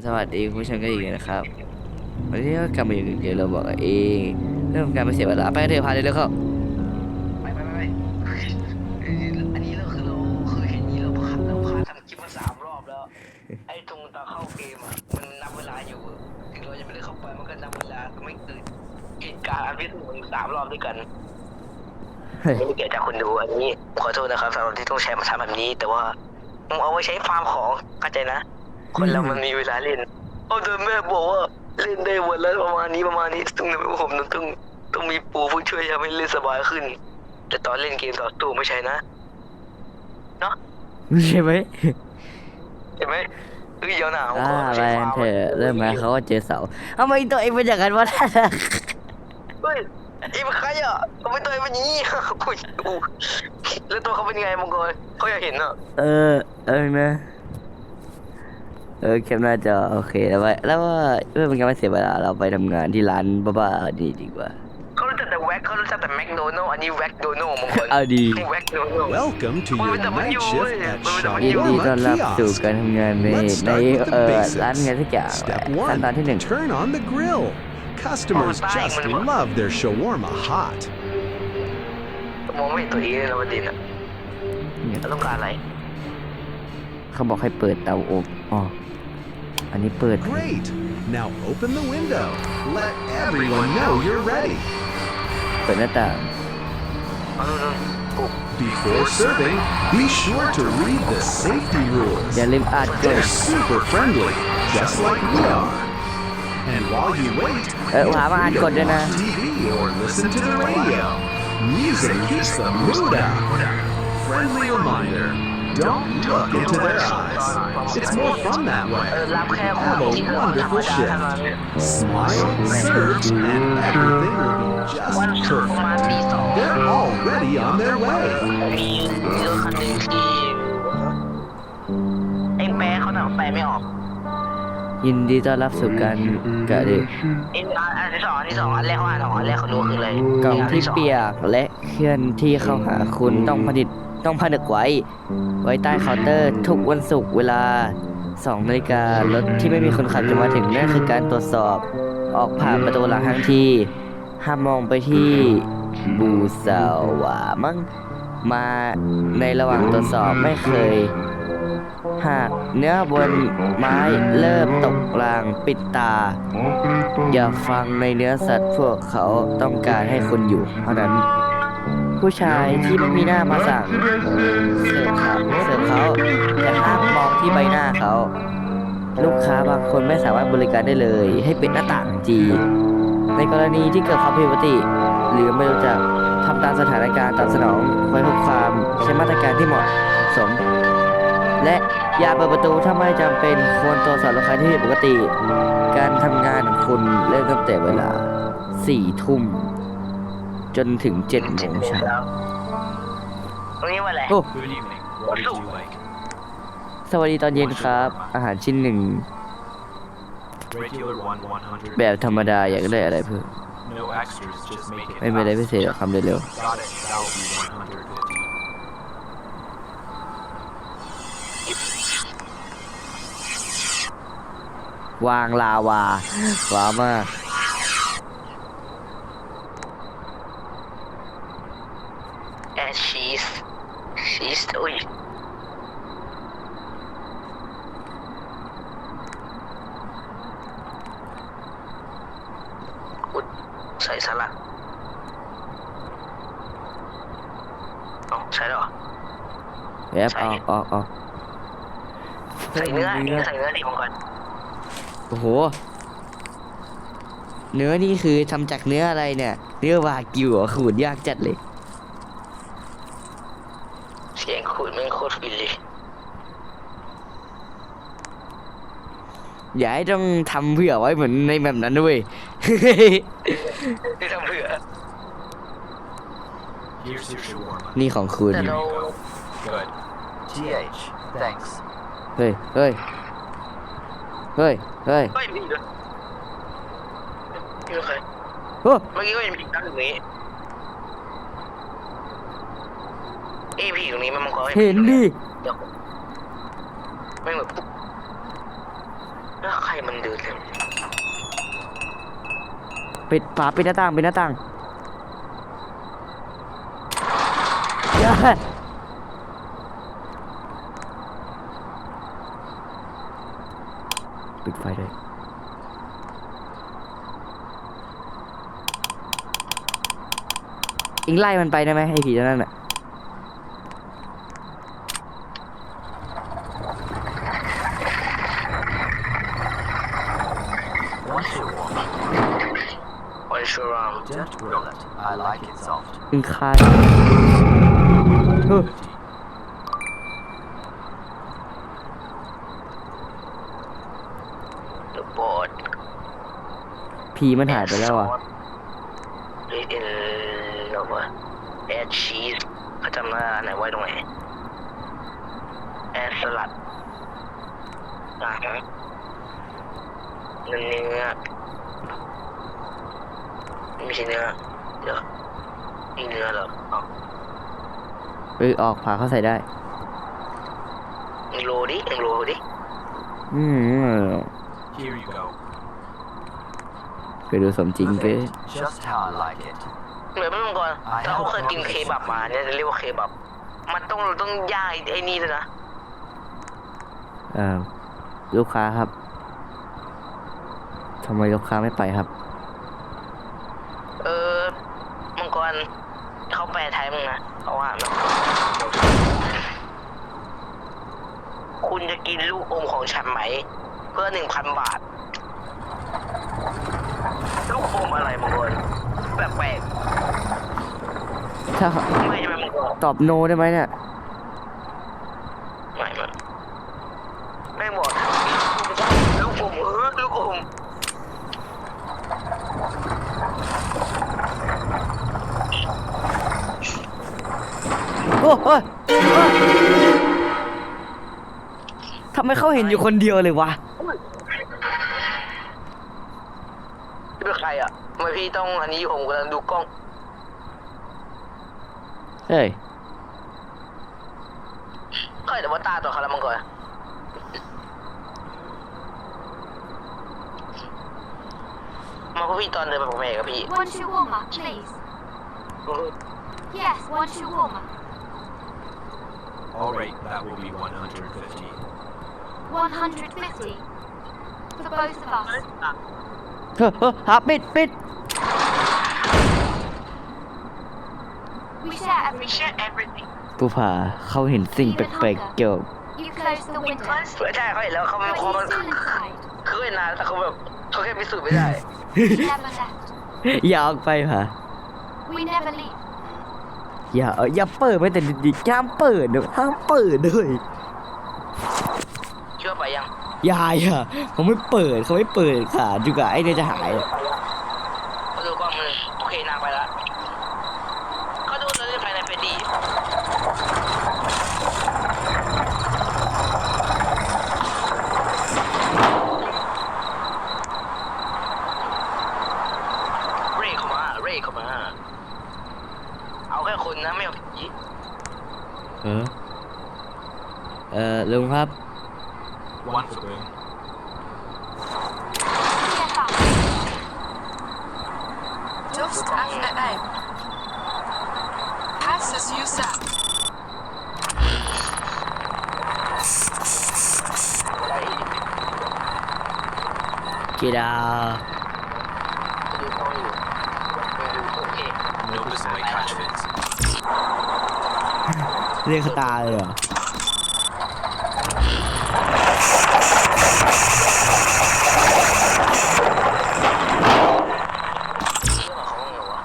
สวัสดีคุณผู้ชมกันอีกนะครับ วันนี้ก็กลับมาอยู่ในเกมเราบอกเองเริ่มการไปเสียเวลาไปเถอะพาเลยแล้วเข้าไม่ไม่ไม่ไม่เอ่ออันนี้เราคือเราคือเห็นนี้เราพาเราพาทำคลิปมาสามรอบแล้วไอ้ตรงตอนเข้าเกมอะมันนับเวลาอยู่ถึงเราจะไม่ได้เข้าไปมันก็นับเวลาก็ไม่เกิดเหตุการณ์อันพิเศษมันสามรอบด้วยกันเฮ้ยไม่ได้เกิดจากคนดูอันนี้ผมขอโทษนะครับสำหรับที่ต้องใช้มาทำแบบนี้ แต่ว่ามึงเอาไว้ใช้ฟาร์มของเข้าใจนะ คนเรามันมีเวลาเล่นเอาโดยแม่บอกว่าเล่นได้วันละประมาณนี้ประมาณนี้ต้องผมต้องต้องมีปูผู้ช่วยทำให้เล่นสบายขึ้น แต่ตอนเล่นเกมต่อสู้ไม่ใช่นะเนาะใช่ไหมเห็นไหมเอ้ยเดี๋ยวหนาวอ่าไปกันเถอะเริ่มมาเขาก็เจอเสาทำไมตัวเองเป็นอย่างนั้นวะเฮ้ยไอ้มันใครอะเขาไม่ตัวเป็นอย่างนี้กูกูแล้วตัวเขาเป็นไงมังกรเขาอยากเห็นอะ เออ เออนะ เออแคปหน้าจอโอเคแล้วว่าแล้วว่าเพื่อเป็นการไม่เสียเวลาเราไปทำงานที่ร้านบ้าๆดีดีกว่า เขารู้จักแต่แว็กเขารู้จักแต่แมคโดนัลอันนี้แว็กโดนัลมังกรเอาดี แว็กโดนัล Welcome to your Well, night you- shift at well, ยินดีต้อน Shawarma รับสู่ Kiosk. การทำงานใน Let's ใน start with เอ่ the อร้าน basics. งานทุกอย่าง Step ขั้นตอนที่หนึ่ง one, turn on the grill. Customers Oh, just bang. love their shawarma hot. มองไม่เห็นตัวเองเลยนะประเด็นอะเราต้องการอะไร เขาบอกให้เปิดเตาอบอ๋อ อันนี้เปิด Great. Now open the window. Let everyone know you're ready. เปิดหน้าต่าง เอานู่นนู่นปุ๊บ Before serving, be sure to read the safety rules. อย่าลืมอ่านกฎ They're super friendly, just like we are. And while you wait, เออหามาอ่านกฎด้วยนะ TV or listen to the radio. Music keeps the mood up. Friendly reminder, don't look into their eyes. It's more fun that เออ way. รับแค่ขอ Have ง a ที่เราธรรม wonderful ดา shift. เท่านั้นเนี่ย Smile, serve, and everything will be วัน just ศุกร์ประมาณ perfect. ตีสอง They're already on their way. มีรถคันหนึ่งที่เอ็งแปลเขาแต่แปลไม่ออก ยินดีต้อนรับสู่การกะดึกเอ็งอันอันที่สองอันที่สองอันแรกเขาอ่านออกอันแรกเขารู้คืออะไรกล่องนที่สงเปียกและเคลื่อนที่เข้าหาคุณต้องผลิต ต้องผนึกไว้ ไว้ใต้เคาน์เตอร์ ทุกวันศุกร์เวลา2นาฬิการถที่ไม่มีคนขับจะมาถึงนั่นคือการตรวจสอบ ออกผ่านประตูหลังทันทีห้ามมองไปที่บูสาวามั้งมาในระหว่างตรวจสอบไม่เคย หากเนื้อบนไม้เริ่มตกรางปิดตา อย่าฟังในเนื้อสัตว์พวกเขาต้องการให้คุณอยู่เท่านั้น ผู้ชายที่ไม่มีหน้ามาสั่งเสิร์ฟเขาเสิร์ฟเขาแต่ห้ามมองที่ใบหน้าเขา ลูกค้าบางคนไม่สามารถบริการได้เลย ให้เปิดหน้าต่างจี ในกรณีที่เกิดความผิดปกติ หรือไม่รู้จักทำตามสถานการณ์ตอบสนองไว้เพื่อความใช้มาตรการที่เหมาะสม และอย่าเปิดประตูถ้าไม่จำเป็นควรตรวจสอบลูกค้าที่ผิดปกติ การทำงานของคุณเริ่มตั้งแต่เวลาสี่ทุ่ม จนถึงเจ็ดโมงเช้าตรงนี้ว่าอะไรโอ้ Good evening. What did you like? สวัสดีตอนเย็นครับ อาหารชิ้นหนึ่ง Regular one, 100. แบบธรรมดาอยากได้อะไรเพิ่ม No extras, just make it ไม่มีอะไรพิ fast. เศษหรอกคำเร็ว Got it. That'll be 150. ๆ วางลาวาว้าวมาก แอดชีสชีสอุ้ยอุดใส่สลัดเอาใช่เหรอ แอปออกออกออกใส่เนื้อนี่ใส่เนื้อดิมังกรโอ้โห เนื้อนี่คือทำจากเนื้ออะไรเนี่ย เนื้อวากิวเหรอขูดยากจัดเลย เสียงขูดไม่งโคตรฟินเลยอย่าให้ต้องทำเผื่อไว้เหมือนในแบบนั้นด้วย ที่ทำเผื่อ Here's your shawarma. นี่ของคุณ แต่เรา Good. TH, thanks. เฮ้ย เฮ้ย เฮ้ย เฮ้ยเฮ้ยมีด้วยนี่ใครโอ้เมื่อกี้ก็ยังมีตั้งอยู่นี้เอ้ยพี่อยู่ตรงนี้มันมังกรเห็นดิเดี๋ยวไม่เหมือนปุ๊บแล้วใครรมันเดินเร็วปิดฝาปิดหน้าต่างปิดหน้าต่างอย่า ปิดไฟเลยอิงไล่มันไปได้ไหมไอ้ผีตัวนั่นน่ะ One shoe warm. วันชูราม Don't grill it. I like it soft. อิงคายเฮ้ย เดอะบอร์ด ผีมันหายไปแล้วอะลิทเอินเนอะแอดชีสเขาจำหน้าอันไหนไว้ตรงไหนแอดสลัดอ่าฮะเนื้อเนื้อไม่ใช่เนื้อเดี๋ยวนี่เนื้อเหรออ๋อเออออกผ่าเข้าใส่ได้มึงโลดิมึงโลดิอืม Here you go. ไปดูสมจริงเกิ Just how I like it. เหมือนเมื่อก่อนถ้าเขาเคยกินเคบับมาเนี่ยจะเรียกว่าเคบับ มันต้องต้องย่างไอ้ไอ้นี่ด้วยนะเอ่อลูกค้าครับทำไมลูกค้าไม่ไปครับ เออ มังกรเขาแปลไทยมึงนะเขาว่านะคุณจะกินลูกอมของฉันไหม เพื่อหนึ่งพันบาท ลูก อมอะไรมังกรแปลกถ้าๆไม่ใช่ไหมมังกรตอบโนได้ไหมเนี่ย ไม่ไม่ไม่บอกลูกอมเออลูกอมโอ้โอ้ยโอ้ยทำไมเขาเห็นอยู่คนเดียวเลยวะ พี่เป็นใครอะทำไมพี่ต้องอันนี้ผมกำลังดูกล้อง เฮ้ย เคยแต่ว่าตาตัวเขาแล้วมังกรมาพวกพี่ตอนเดินไปผมเองกับพี่ One shoe warmer, please. Yes, one shoe warmer. All right, that will be 150. 150. For both of us. เฮ้ยเฮ้ยหาปิดปิด We share everything. everything ผู้ผ่าเขาเห็นสิ่งแปลกๆเกี่ยว You close the window. ใช่เขาเห็นแล้วเขาไม่ But เขา he's มัน still inside. เขาเห็นนานแต่เขาแบบเขาแค่พิสูจน์ไม่ได้ He never left. อย่าออกไปผ่า We never leave. อย่าเอออย่าเปิดไม่แต่ดิห้ามเปิดนะห้ามเปิดด้วยเชื่อ ไปยังอย่าอย่าเขาไม่เปิดเขาไม่เปิดขาดอยู่กับไอ้เนี่ยจะหายอะเขาดูกล้องมือโอเคนางไปแล้วเขาดูเราเล่นภายในเฟรดดี้เร่เข้ามาเร่เข้ามาเอาแค่คนนะไม่เอาผีเออเออลุงครับ One for boom. Get up. Just after aim. Pass as you said. กีดาว No display catchments. เรียกตาเลยเหรอเรื่องของเขาไงวะ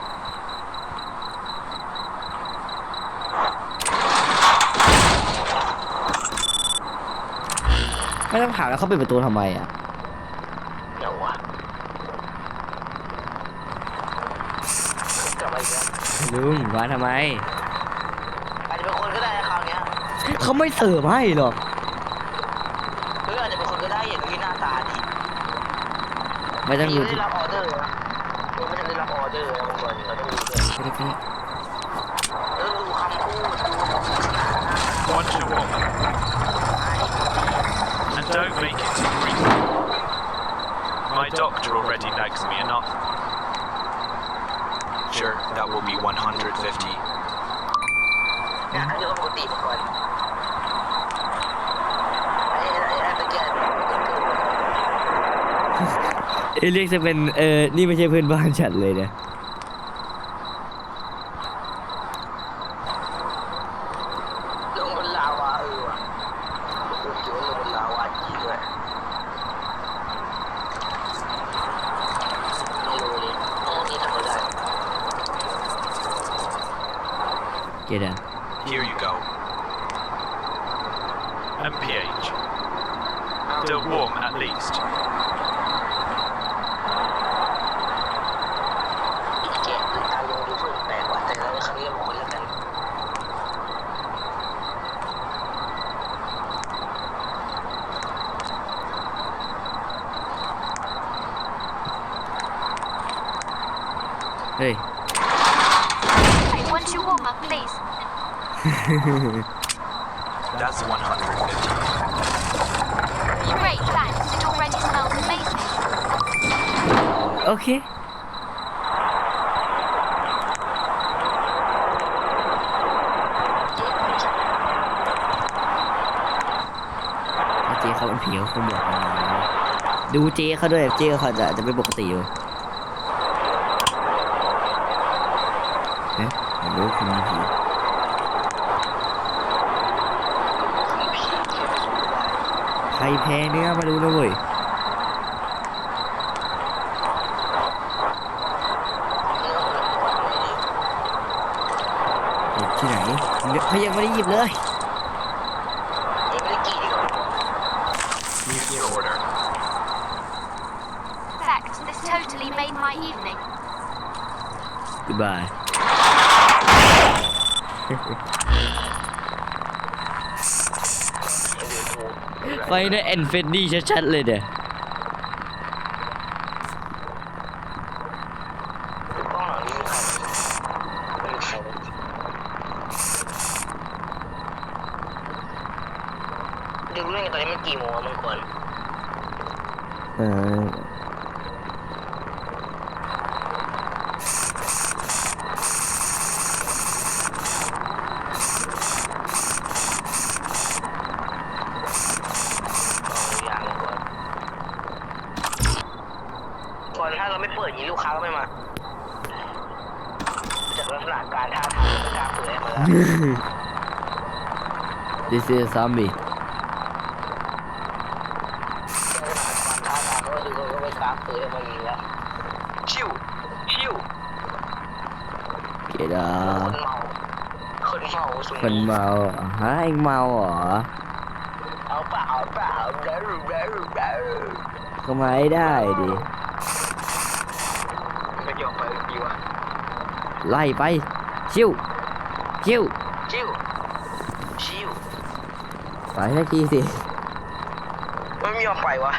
ไม่ต้องถามแล้วเขาปิดประตูทำไมอะ เดี๋ยววะกลับมา อีกแล้วลุงมาทำไม อาจจะเป็นคนก็ได้นะคราวเนี้ยเขาไม่เสิร์ฟให้หรอก หรืออาจจะเป็นคนก็ได้อย่างนี้หน้าตาดีไม่ต้องยัดูงไม่ได้รับออเดอร์นะยังไม่ทันได้รับออเดอร์นะบางคนเราต้องดูด้วยไม่ได้แค่เราต้องดูคำพูดดูลักษณะหน้า One to woman. ตา And don't make it too brief. ไอ้ One for boom. เรื่องของเขาไงวะ One to woman. ไอ้ And don't make it too brief. My doctor already nags me enough. Sure, that will be 150. นะอันนี้ก็ปกติมาก่อนไอ้ไอ้ไอ้ตะเกียบเอยเรียกจะเป็น เออนี่ไม่ใช่เพื่อนบ้านฉันเลยนะ ลงบนลาวาเออว่ะโอ้โหเจอลงบนลาวาจริงด้วยไม่รู้เลยห้องนี้ทำอะไรได้ เกดอะ Here you go. MPH. Still warm at least. แกะคือการลงดูเพื่อนแปลกว่ะแต่เราครั้งนี้เราคนละกัน เฮ้ย I want you warmer, please. That's 150. Great, thanks. It already smells amazing. โอเคถ้าเจ๊เขาเป็นผีเขาคงบอกมาแล้วดูเจ๊เขาด้วยเจ๊เขาจะจะไม่ปกติเลยเอ๊ะผมรู้คุณมีผีใครแพ้เนื้อมาดูนะเว้ยหยิบที่ไหนเดี๋ยวเขายังไม่ได้หยิบเลยยังไม่ได้กี่ดีกว่า Here's your order. Fact, this totally made my evening. goodbye ไฟนแอนเฟนดี้ชัดๆเลยเนี่ย กล้องหลังนี้มีใครไม่มีใครดูเรื่องกันตอนนี้มันกี่โมงอะมึงควร เออ อย่างก่อนก่อนถ้าเรา ไม่เปิดอย่างนี้ลูกค้าก็ไม่มาจากลักษณะการท่าทางไม่กล้าเปิดให้มาแล้ว this is zombie ท่าทางก็ดูก็ไม่กล้าเปิดให้มาอย่างนี้แล้วชิวชิวเกดาคนเมาคนเมาสุดคนเมาเหรอฮะเองเมาเหรอเอาเปล่าเอาเปล่าเด้อเด้อเด้อก็ไม่ได้ดิ ไม่ยอมไปดีวะ ไล่ไป ชิวชิวชิวชิวไปสักทีสิไม่ยอมไปวะ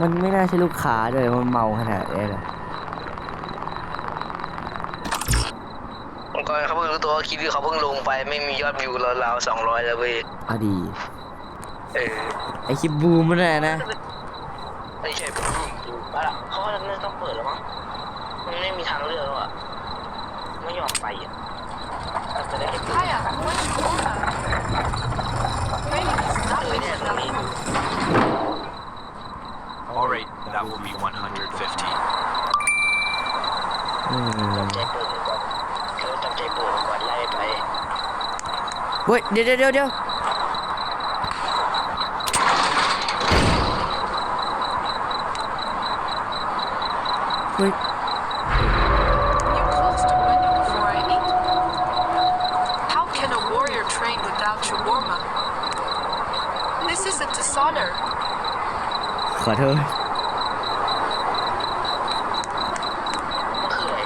มันไม่น่าใช่ลูกค้าด้วยมันเมาขนาดนี้เลยมังกรเขาเพิ่งรู้ตัวว่าคลิปที่เขาเพิ่งลงไป ไม่มียอดวิวราวๆสองร้อยแล้วเว้ยเอาดี เออไอคลิปบูมมันน่ะนะ ไม่ใช่ปุ๊บดูมาละเขาว่าน่าจะต้องเปิดแล้วมั้ง มันไม่มีทางเลือกแล้วอะไม่ยอมไปอะอาจจะได้เห็น Hiya, what's your order? Training is not เออเนี่ยตรงนี้ Alright, that will be 150. อืมใจเปิดก่อนเธอจำใจเปิดก่อนไล่ไปเฮ้ยเดี๋ยวเดี๋ยวเดี๋ยวเดี๋ยวเฮ้ย You closed the window before I eat. How can a warrior train without shawarma? This is a dishonor. ขอโทษมันคืออะไร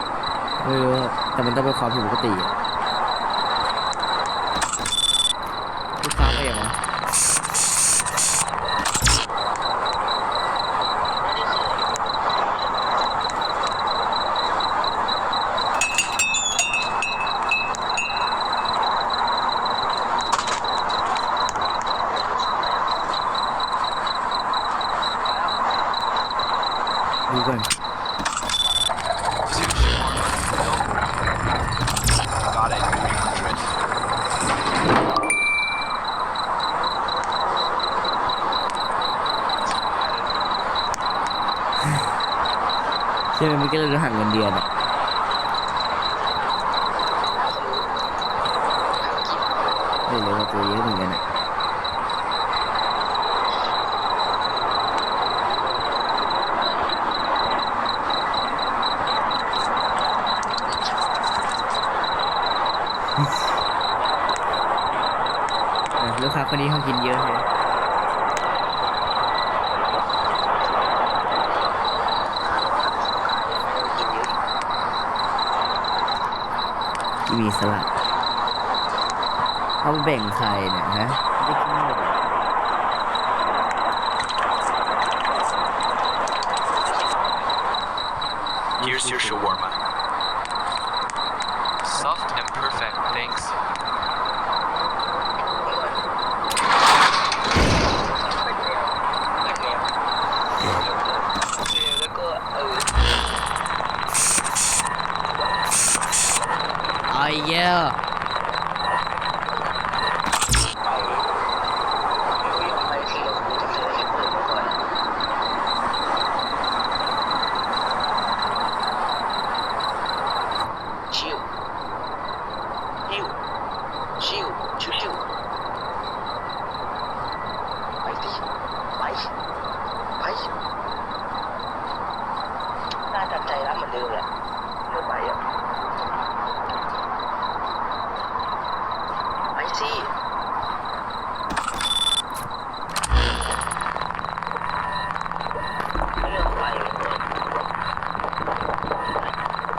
ไม่รู้อะแต่มันต้องเป็นความผิดปกติอะลูกค้าไปอย่างวะ ไม่ได้คืออะไร ดูก่อน Two shawarma. Got it. 300. ใช่ไหมเมื่อกี้เราหักเงินเดือนอะ ไม่เลยว่าตัวเยอะเหมือนกันอะลูกค้าคนนี้เขากินเยอะเลยที่มีสลัด เขาแบ่งใครเนี่ยฮะไม่ได้กินหมดอะ Here's your shawarma. Soft and perfect, thanks. แล้วก็เออไอ้เหี้ย ไปที่เราคุยกันเลยเปิดก่อนชิวชิวชิวชิวชิวไปดิไปไปน่าจับใจร้านเหมือนเดิมแหละไม่ไปอะไปสิ ไม่ยอมไปเลย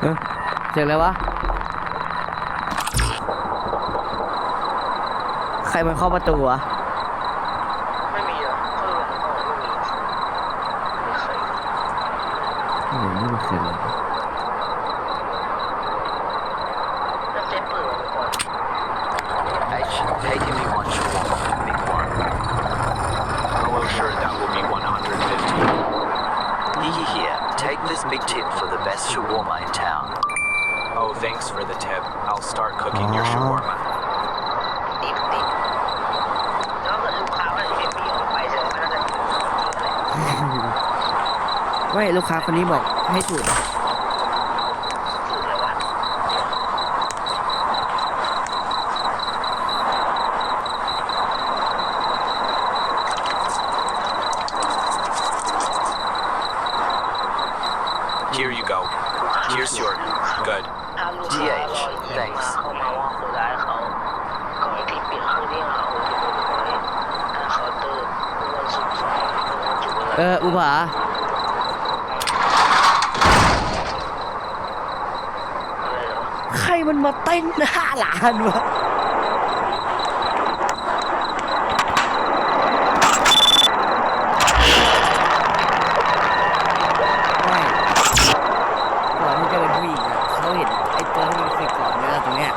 เอ้ย เสียงอะไรวะ ใครมันเข้าประตูวะไม่มีอะเออไม่มีไม่เคยโอ้โหนี่มันคืออะไรแล้ว ค้าคนนี้บอกให้ถูก สูตรอะไรวะ Here you go. Here's your. Good. ถ้าลูกค้ารอยยิ้มมาเข้ามาว่าคนร้ายเขากล่องที่ปิดข้างที่เขาอยู่บนไว้ถ้าเคาน์เตอร์วันสุดสองวันจุดอะไร เออ อุบา รอใครมันมาเต้นหน้าร้านวะไม่ก่อนที่จะเป็นผู้หญิงอะเขาเห็นไอ้ตัวที่มันเคยเกาะเนื้อตรงเนี้ย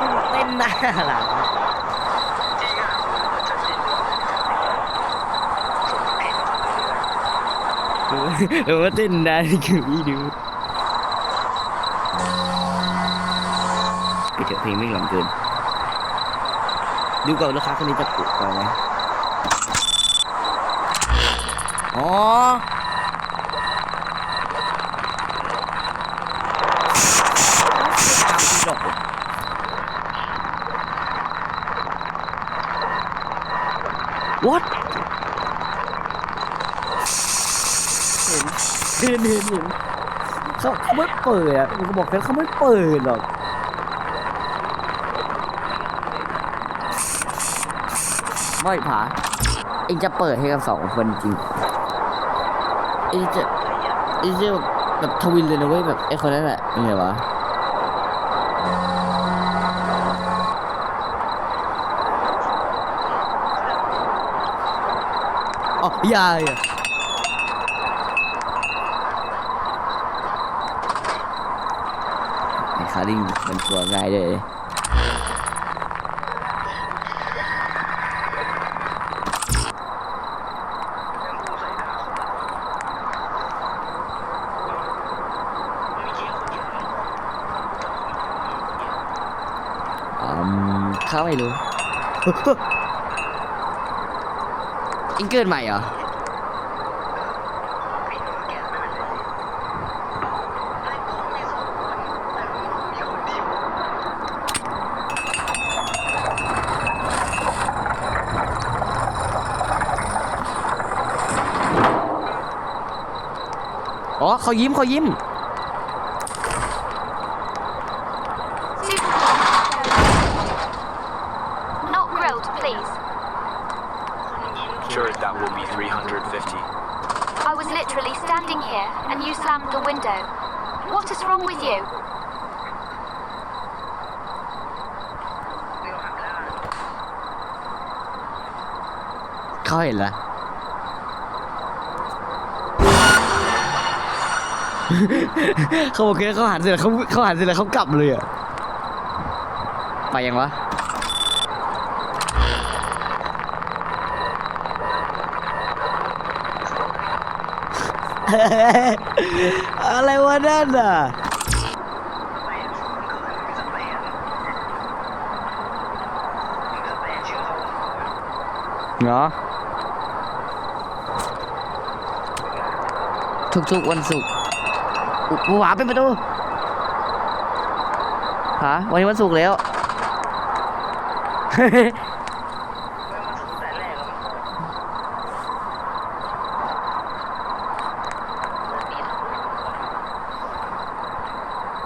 มันมาเต้นหน้าร้านจริงอะจะจริงเหรอผมเห็นเออว่าเต้นได้คือพี่ดู ไปเถอะเพลงไม่หลอนเกิน ดูก่อนลูกค้าคนนี้จะปลุกต่อไหมอ๋อตามที่ดอกเลย What เห็นเห็นเห็นเห็นเขาเขาไม่เปิดอะเขาบอกแค่เขาไม่เปิดหรอก ไม่ผาเองจะเปิดให้กับสองคนจริงเองจะเองจะแบบทวินเลยนะเว้ยแบบไอ้คนนั้นแหละยังไงวะอ๋อยาอย่าไอ้คาริงมันกลัวง่ายเลย ข้าไม่รู้อิงเกิดใหม่เหรอ อ๋อเขายิ้มเขายิ้ม Not grilled, please. Sure, that will be 350. I was literally standing here and you slammed the window. What is wrong with you? เขาเห็นแล้วเขาบอกแค่เขาหันเสร็จแล้วเขาเขาหันเสร็จแล้วเขากลับเลยอะไปยังวะอะไรวะนั่นอะเหรอ ทุกๆวันศุกร์หวาเป็นประตูฮะวันนี้วันศุกร์แล้ว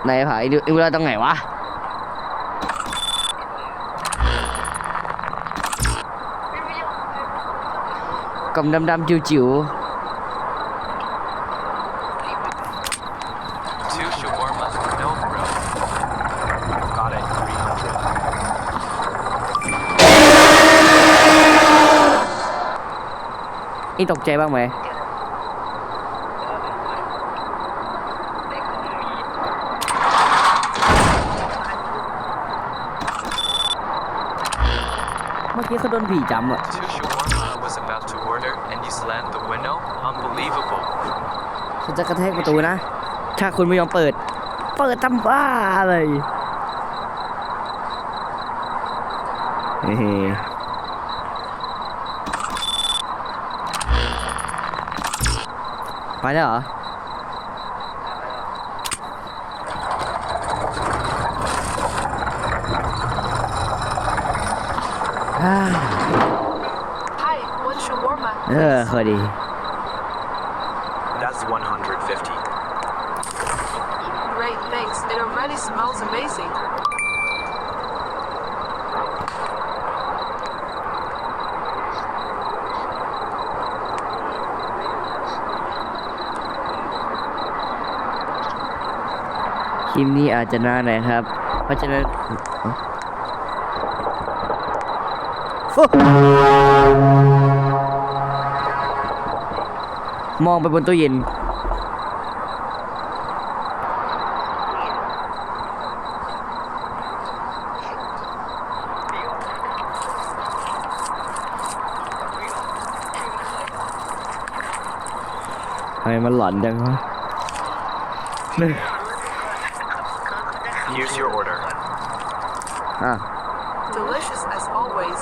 ไหนผายดูดูแลตรงไหนวะกลมดำๆจิ๋ว shawarmas with no grill. Got it, 300. ๆนี่ตกใจบ้างไหมเมื่อกี้เขาโดนผีจำอะ Two shawarma was about to order and you slammed the window? Unbelievable. ฉันจะกระแทกประตูนะ ถ้าคุณไม่ยอมเปิด เปิดทำบ้าอะไรเฮ้ ไปแล้วเหรอ อ่า Hi, one shawarma. เออพอดี That's 150. Great, thanks. It already smells amazing. ลิปนี้อาจจะนานหน่อยครับ เพราะฉะนั้นมองไปบนตู้เย็น ทำไมมันหลอนจังวะ Here's your order. อ่ะ Delicious as always.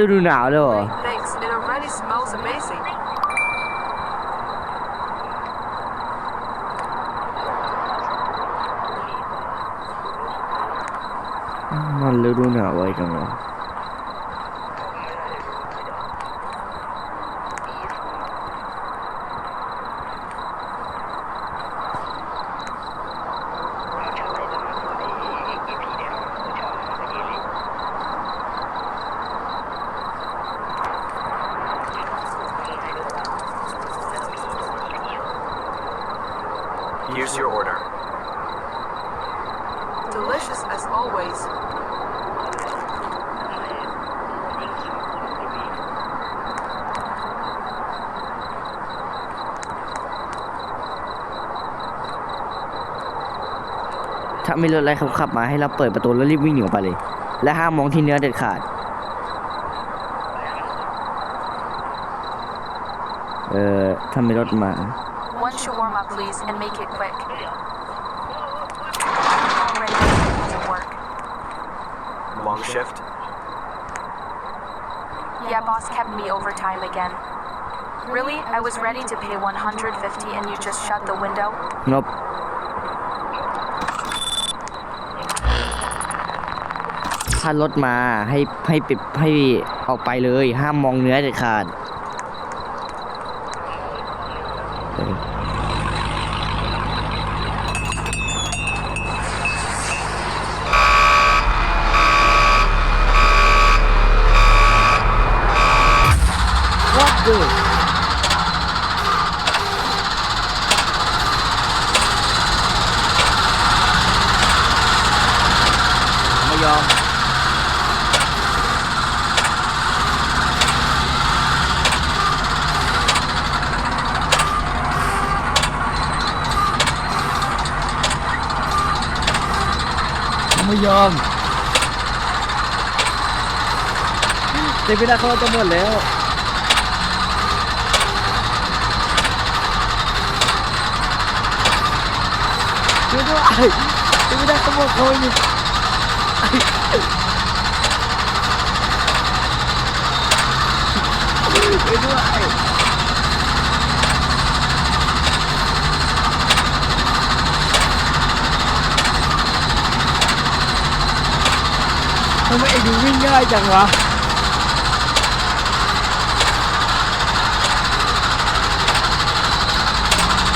ฤดูหนาวเลยเหรอ Great, thanks. It already smells amazing. มันฤดูหนาวไว้จังวะ มีรถอะไรขับขับมาให้เราเปิดประตูแล้วรีบวิ่งหนีออกไปเลย และห้ามมองที่เนื้อเด็ดขาด เอ่อถ้ามีรถมา One shawarma, please, and make it quick. Already to work. Long shift? Yeah, boss kept me overtime again. Really? I was ready to pay 150 and you just shut the window? น บถ้ารถมาให้ให้ปิดให้ออกไปเลย ห้ามมองเนื้อเด็ดขาดเออ What the ไม่ยอม ไม่ยอมเต็มไปได้เขาจะหมดแล้วช่วยด้วยเต็มไปได้เขาหมดเขาไม่มีไปด้วย ทำไมไอ้ดูวิ่งง่ายจังวะ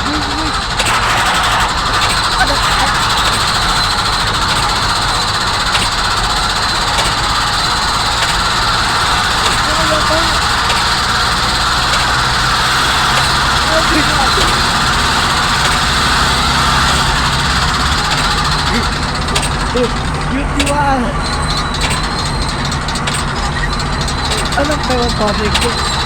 วิ่งวิ่งอันนั้นอันยุดที่ว่า อันนั้